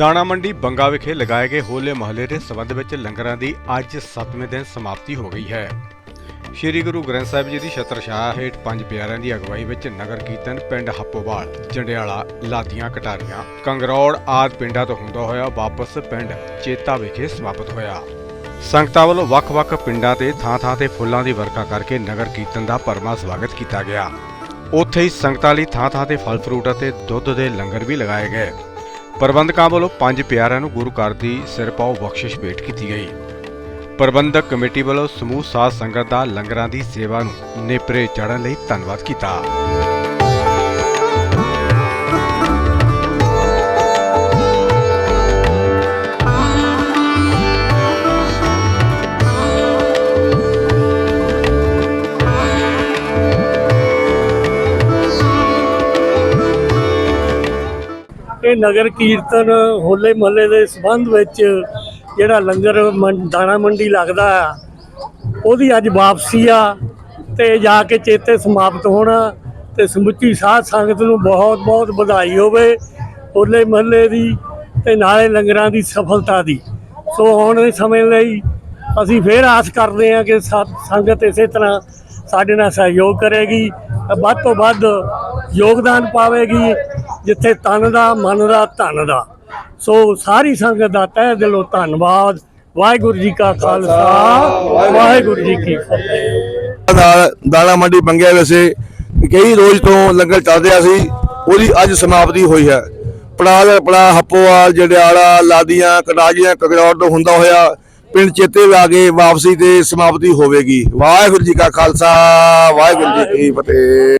ਦਾਣਾ ਮੰਡੀ ਬੰਗਾ ਵਿਖੇ ਲਗਾਏ ਗਏ ਹੋਲੇ ਮਹੱਲੇ ਦੇ ਸਬੰਧ ਵਿੱਚ ਲੰਗਰਾਂ ਦੀ ਅੱਜ 7ਵੇਂ ਦਿਨ ਸਮਾਪਤੀ ਹੋ ਗਈ ਹੈ। ਸ਼੍ਰੀ ਗੁਰੂ ਗ੍ਰੰਥ ਸਾਹਿਬ ਜੀ ਦੀ ਛਤਰਛਾਇਆ ਹੇਠ ਪੰਜ ਪਿਆਰਿਆਂ ਦੀ ਅਗਵਾਈ ਵਿੱਚ ਨਗਰ ਕੀਰਤਨ ਪਿੰਡ ਹੱਪੋਵਾਲ, ਜੰਡਿਆਲਾ, ਲਾਦੀਆਂ, ਕਟਾਰੀਆਂ, ਕੰਗਰੌੜ ਆਦ ਪਿੰਡਾਂ ਤੋਂ ਹੁੰਦਾ ਹੋਇਆ ਵਾਪਸ ਪਿੰਡ ਚੇਤਾ ਵਿਖੇ ਸਮਾਪਤ ਹੋਇਆ। ਸੰਗਤਾਂ ਵੱਲੋਂ ਵੱਖ-ਵੱਖ ਪਿੰਡਾਂ ਤੇ ਥਾਂ-ਥਾਂ ਤੇ ਫੁੱਲਾਂ ਦੀ ਵਰਖਾ ਕਰਕੇ ਨਗਰ ਕੀਰਤਨ ਦਾ ਭਰਮਾ ਸਵਾਗਤ ਕੀਤਾ ਗਿਆ। ਉੱਥੇ ਹੀ ਸੰਗਤਾਂ ਲਈ ਥਾਂ-ਥਾਂ ਤੇ ਫਲ ਫਰੂਟ ਅਤੇ ਦੁੱਧ ਦੇ ਲੰਗਰ ਵੀ ਲਗਾਏ ਗਏ। ਪ੍ਰਬੰਧਕਾਂ ਵੱਲੋਂ ਪੰਜ ਪਿਆਰਿਆਂ ਨੂੰ ਗੁਰੂ ਘਰ ਦੀ ਸਿਰਪਾਓ ਬਖਸ਼ਿਸ਼ ਭੇਟ ਕੀਤੀ ਗਈ। ਪ੍ਰਬੰਧਕ ਕਮੇਟੀ ਵੱਲੋਂ ਸਮੂਹ ਸਾਧ ਸੰਗਤ ਦਾ ਲੰਗਰਾਂ ਦੀ ਸੇਵਾ ਨੂੰ ਨੇਪਰੇ ਚੜ੍ਹਨ ਲਈ ਧੰਨਵਾਦ ਕੀਤਾ। ਇਹ ਨਗਰ ਕੀਰਤਨ ਹੋਲੇ ਮਹੱਲੇ ਦੇ ਸੰਬੰਧ ਵਿੱਚ ਜਿਹੜਾ ਲੰਗਰ ਮੰ- ਦਾਣਾ ਮੰਡੀ ਲੱਗਦਾ ਆ, ਉਹਦੀ ਅੱਜ ਵਾਪਸੀ ਆ ਤੇ ਜਾ ਕੇ ਚੇਤੇ ਸਮਾਪਤ ਹੋਣਾ ਤੇ ਸਮੁੱਚੀ ਸਾਧ ਸੰਗਤ ਨੂੰ ਬਹੁਤ ਬਹੁਤ ਵਧਾਈ ਹੋਵੇ ਹੋਲੇ ਮਹੱਲੇ ਦੀ ਤੇ ਨਾਲੇ ਲੰਗਰਾਂ ਦੀ ਸਫਲਤਾ ਦੀ। ਸੋ ਆਉਣ ਦੇ ਸਮੇਂ ਲਈ ਅਸੀਂ ਫੇਰ ਆਸ ਕਰਦੇ ਹਾਂ ਕਿ ਸਾ- ਸੰਗਤ ਇਸੇ ਤਰ੍ਹਾਂ ਸਾਡੇ ਨਾਲ ਸਹਿਯੋਗ ਕਰੇਗੀ। ਵੱਧ ਤੋਂ ਵੱਧ ਯੋਗਦਾਨ ਪਾਵੇਗੀ ਜਿੱਥੇ ਤਨ ਦਾ, ਮਨ ਦਾ, ਧਨ ਦਾ। ਸੋ ਸਾਰੀ ਸੰਗਤ ਦਾ ਤਹਿ ਦਿਲੋਂ ਧੰਨਵਾਦ। ਵਾਹਿਗੁਰੂ ਜੀ ਕਾ ਖਾਲਸਾ। ਵਾਹਿਗੁਰੂ ਜੀ ਕੀ ਫਤਿਹ। ਦਾਣਾ ਮੰਡੀ ਬੰਗਿਆ ਵੈਸੇ ਕਈ ਰੋਜ਼ ਤੋਂ ਲੰਗਰ ਚੱਲ ਰਿਹਾ ਸੀ। ਉਹਦੀ ਅੱਜ ਸਮਾਪਤੀ ਹੋਈ ਹੈ। ਪੜਾ ਦਾ ਪੜਾ ਹੱਪੋਵਾਲ ਜੜਿਆਲਾ ਲਾਦੀਆਂ ਕਟਾਜੀਆਂ ਕਗਰੌੜ ਤੋਂ ਹੁੰਦਾ ਹੋਇਆ ਪਿੰਡ ਚੇਤੇ ਆ ਕੇ ਵਾਪਸੀ ਤੇ ਸਮਾਪਤੀ ਹੋਵੇਗੀ। ਵਾਹਿਗੁਰੂ ਜੀ ਕਾ ਖਾਲਸਾ। ਵਾਹਿਗੁਰੂ ਜੀ ਕੀ ਫਤਿਹ।